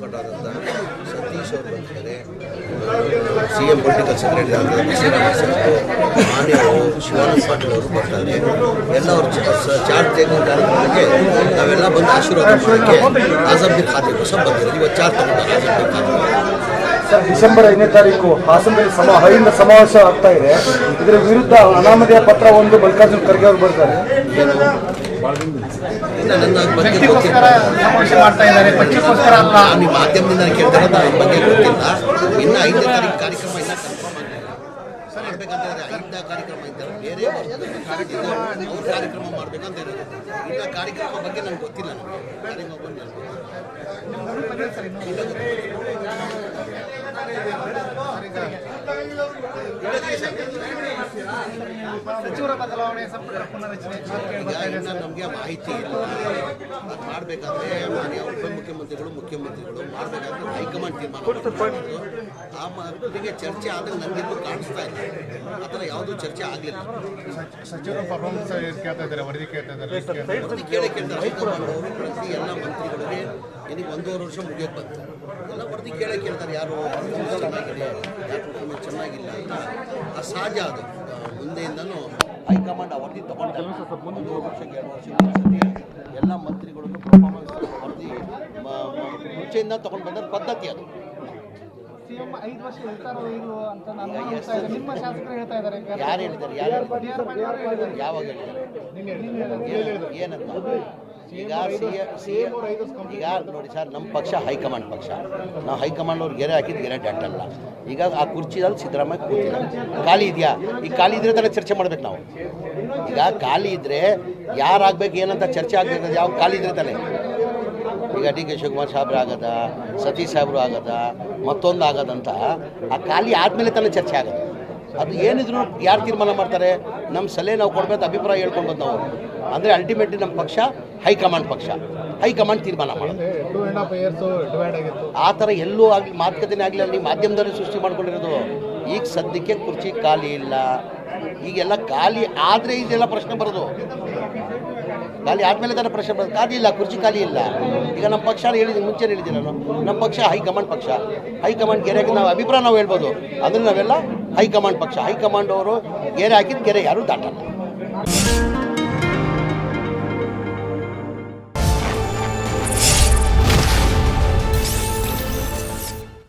ಮುಖಂಡರಾದಂಥ ಸತೀಶ್ ಅವರು ಬರ್ತಾರೆ C M political secretary ಆದ ಶ್ರೀರಾಮ ಸಾಹೇಬ್ ಮಾನ್ಯವರು ಶಿವಾನಂದ ಪಾಟೀಲ್ ಅವರು ಬರ್ತಾರೆ ಎಲ್ಲ ಅವರು ಚಾರ್ಜ್ ತೆಗೆದ ಕಾರ್ಯಕ್ರಮಕ್ಕೆ ನಾವೆಲ್ಲ ಬಂದು ಆಶೀರ್ವಾದ ಮಾಡೋಕ್ಕೆ ಆಸಂಬಿ ಖಾತೆ ಹೊಸ ಬಂದಿರೋದು. ಇವತ್ತು ಚಾರ್ಜ್ ತಗೊಂಡು ಆಸಂಬಿ ಖಾತೆ ಸರ್ ಡಿಸೆಂಬರ್ ಐದನೇ ತಾರೀಕು ಹಾಸನದಲ್ಲಿ ಸಮ ಹೈಯಿಂದ ಸಮಾವೇಶ ಆಗ್ತಾ ಇದೆ. ಇದರ ವಿರುದ್ಧ ಅನಾಮಧೇಯ ಪತ್ರ ಒಂದು ಮಲ್ಲಿಕಾರ್ಜುನ್ ಖರ್ಗೆ ಅವರು ಬರ್ತಾರೆ. ಮಾಡ್ತಾ ಇದ್ದಾರೆ. ಪಕ್ಷಕ್ಕೋಸ್ಕರ ಅಲ್ಲ. ಮಾಧ್ಯಮದಿಂದ ಕೇಳ್ತಾರೆ. ಬಗ್ಗೆ ಗೊತ್ತಿಲ್ಲ. ಇನ್ನು ಐದನೇ ತಾರೀಕು ಕಾರ್ಯಕ್ರಮ ಮಾಡ್ಬೇಕಂತ ಕಾರ್ಯಕ್ರಮ ಇದ್ದಾರೆ ಬೇರೆ ಕಾರ್ಯಕ್ರಮ ಅವ್ರ ಕಾರ್ಯಕ್ರಮ ಮಾಡ್ಬೇಕಂತ ಇರೋದು. ಇಲ್ಲ ಕಾರ್ಯಕ್ರಮ ಬಗ್ಗೆ ನಂಗೆ ಗೊತ್ತಿಲ್ಲ ನನಗೆ. ಸಚಿವರ ಬದಲಾವಣೆ ಸಂಪುಟ ಪುನರಚನೆ ನಮಗೆ ಮಾಹಿತಿ ಇಲ್ಲ. ಅದು ಮಾಡಬೇಕಾದ್ರೆ ಮಾನ್ಯ ಉಪಮುಖ್ಯಮಂತ್ರಿಗಳು ಮುಖ್ಯಮಂತ್ರಿಗಳು ಮಾಡಬೇಕಾದ್ರೆ ಹೈಕಮಾಂಡ್ ತೀರ್ಮಾನ. ಆ ಮಟ್ಟಿಗೆ ಚರ್ಚೆ ಆದಾಗ ನನಗೆಲ್ಲೂ ಕಾಣಿಸ್ತಾ ಇಲ್ಲ. ಆ ಥರ ಯಾವುದೂ ಚರ್ಚೆ ಆಗಲಿಲ್ಲ. ಸಚಿವರ ಪರ್ಫಾರ್ಮೆನ್ಸ್ ಕೇಳ್ತಾ ಇದ್ದಾರೆ? ವರದಿ ಕೇಳ್ತಾ ಇದ್ದಾರೆ? ವರದಿ ಕೇಳೇ ಕೇಳ್ತಾರೆ ಹೈಕಮಾಂಡ್ ಅವರು ಪ್ರತಿ ಎಲ್ಲ ಮಂತ್ರಿಗಳಿಗೆ ಏನಕ್ಕೆ ಒಂದೂವರೆ ವರ್ಷ ಮುಗಿಯೋಕೆ ಬಂತು. ಎಲ್ಲ ವರದಿ ಕೇಳೇ ಕೇಳ್ತಾರೆ ಯಾರು ಚೆನ್ನಾಗಿದೆ ಯಾರು ಪರ್ಫಾರ್ಮೆನ್ಸ್ ಚೆನ್ನಾಗಿಲ್ಲ ಅಂತ. ಆ ಸಹಜ ಅದು. ಮುಂದೆಯಿಂದನೂ ಹೈಕಮಾಂಡ್ ಆ ವರದಿ ತಗೊಂಡು ಒಂದೂವರೆ ವರ್ಷಕ್ಕೆ ಎರಡು ವರ್ಷ ಒಂದ್ಸತಿ ಎಲ್ಲ ಮಂತ್ರಿಗಳನ್ನು ಪರ್ಫಾರ್ಮೆನ್ಸ್ ವರದಿ ಮುಂಚೆಯಿಂದ ತಗೊಂಡು ಬಂದ ಪದ್ಧತಿ ಅದು. ಸಿಎಂ ಐದು ವರ್ಷ ಇರ್ತಾರೋ ಇಲ್ವೋ ಅಂತ ನಾನು ಅನ್ಸ್ತಾ ಇದೆ. ನಿಮ್ಮ ಶಾಸಕರು ಹೇಳ್ತಾ ಇದ್ದಾರೆ. ಯಾರು ಹೇಳಿದ್ದಾರೆ ಯಾರು ಹೇಳಿದ್ದಾರೆ. ಯಾವಾಗ ಹೇಳಿದ್ದಾರೆ ಏನಂತ? ಈಗ ಸಿ ಈಗ ನೋಡಿ ಸರ್ ನಮ್ಮ ಪಕ್ಷ ಹೈಕಮಾಂಡ್ ಪಕ್ಷ. ನಾವು ಹೈಕಮಾಂಡ್ ಅವ್ರು ಗೆರೆ ಹಾಕಿದ್ದು ಗೆರೆ ಅಲ್ಲ. ಈಗ ಆ ಕುರ್ಚಿದಲ್ಲಿ ಸಿದ್ದರಾಮಯ್ಯ ಕೂತಿಲ್ಲ ಖಾಲಿ ಇದೆಯಾ? ಈಗ ಖಾಲಿ ಇದ್ರೆ ತಾನೇ ಚರ್ಚೆ ಮಾಡ್ಬೇಕು ನಾವು. ಈಗ ಖಾಲಿ ಇದ್ರೆ ಯಾರಾಗ್ಬೇಕು ಏನಂತ ಚರ್ಚೆ ಆಗ್ಬೇಕು ಯಾವ ಖಾಲಿ ಇದ್ರೆ ತಾನೇ? ಈಗ ಡಿ ಕೆ ಶಿವಕುಮಾರ್ ಸಾಹೇಬ್ರು ಆಗದ ಸತೀಶ್ ಸಾಹೇಬ್ರು ಆಗದ ಮತ್ತೊಂದು ಆಗದಂತ ಆ ಖಾಲಿ ಆದಮೇಲೆ ತಾನೇ ಚರ್ಚೆ ಆಗುತ್ತೆ. ಅದು ಏನಿದ್ರು ಯಾರು ತೀರ್ಮಾನ ಮಾಡ್ತಾರೆ? ನಮ್ಮ ಸಲಹೆ ನಾವು ಕೊಡ್ಬೇಕು ಅಭಿಪ್ರಾಯ ಹೇಳ್ಕೊಂಡು ನಾವು. ಅಂದರೆ ಅಲ್ಟಿಮೇಟ್ಲಿ ನಮ್ಮ ಪಕ್ಷ ಹೈಕಮಾಂಡ್ ಪಕ್ಷ. ಹೈಕಮಾಂಡ್ ತೀರ್ಮಾನ ಮಾಡೋದು ಆ ಥರ ಎಲ್ಲೂ ಆಗಲಿ ಮಾತುಕತೆನೇ ಆಗಲಿ ಅಲ್ಲಿ ಮಾಧ್ಯಮದಲ್ಲಿ ಸೃಷ್ಟಿ ಮಾಡ್ಕೊಂಡಿರೋದು. ಈಗ ಸದ್ಯಕ್ಕೆ ಕುರ್ಚಿ ಖಾಲಿ ಇಲ್ಲ. ಈಗೆಲ್ಲ ಖಾಲಿ ಆದರೆ ಇದೆಲ್ಲ ಪ್ರಶ್ನೆ ಬರೋದು. ಖಾಲಿ ಆದಮೇಲೆ ತಾನೇ ಪ್ರಶ್ನೆ ಬರ್ತದೆ ಖಾಲಿ ಇಲ್ಲ, ಕುರ್ಚಿ ಖಾಲಿ ಇಲ್ಲ. ಈಗ ನಮ್ಮ ಪಕ್ಷ ಹೇಳಿದ್ದೀನಿ ಮುಂಚೆ ಹೇಳಿದ್ದೀನಿ ನಾನು. ನಮ್ಮ ಪಕ್ಷ ಹೈಕಮಾಂಡ್ ಪಕ್ಷ. ಹೈಕಮಾಂಡ್ ಗೆರೆಗೆ ನಾವು ಅಭಿಪ್ರಾಯ ನಾವು ಹೇಳ್ಬೋದು. ಅಂದರೆ ನಾವೆಲ್ಲ ಹೈಕಮಾಂಡ್ ಪಕ್ಷ. ಹೈಕಮಾಂಡ್ ಅವರು ಗೆರೆ ಹಾಕಿದ ಗೆರೆ ಯಾರೂ ದಾಟಲ್ಲ.